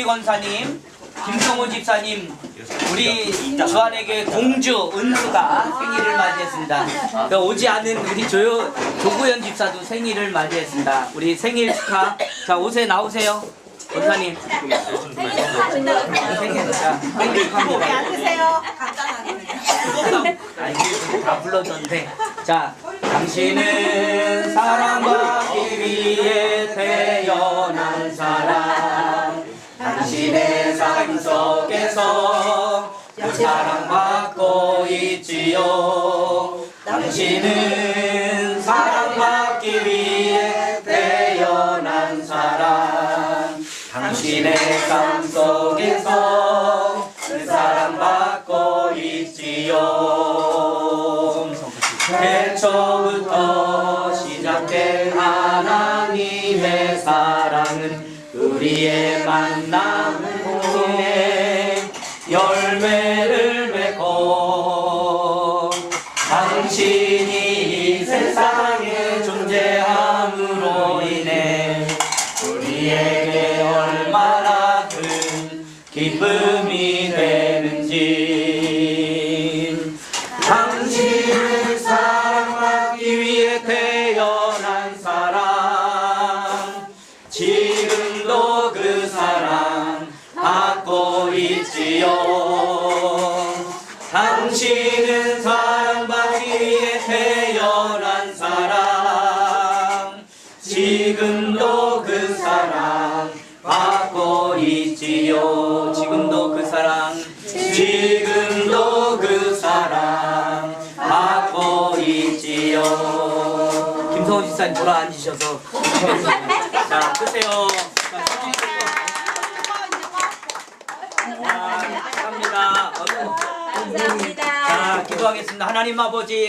김은미 권사님, 김성호 집사님, 우리 주한에게 공주 은수가 생일을 맞이했습니다. 또 오지 않은 우리 조, 조구현 집사도 생일을 맞이했습니다. 우리 생일 축하. 자, 옷에 나오세요. 권사님. 생일, 자, 생일 축하합니다. 다 불러줬는데. 자, 당신은 사랑받기 위해 태어난 사람. 당신의 삶 속에서 사랑받고 있지요. 당신은 사랑받기 위해 태어난 사람. 당신의 삶 속에서 사랑받고 있지요. 태초부터 시작된 하나님의 사랑은 우리의 만남을 통해 열매를 맺고 당신이 이 세상에 존재함으로 인해 우리에게 얼마나 큰 기쁨이 되는지. 당신을 사랑받기 위해 태어난 사람 지 받고 있지요. 당신은 사랑받기 위해 태어난 사람. 지금도 그 사랑 받고 있지요. 지금도 그 사랑. 지금도 그 사랑 받고 있지요. 김성호 집사님 돌아 앉으셔서. 자 끄세요 자, 손 씻고. 자, 감사합니다. 어서. 감사합니다. 자, 기도하겠습니다. 하나님 아버지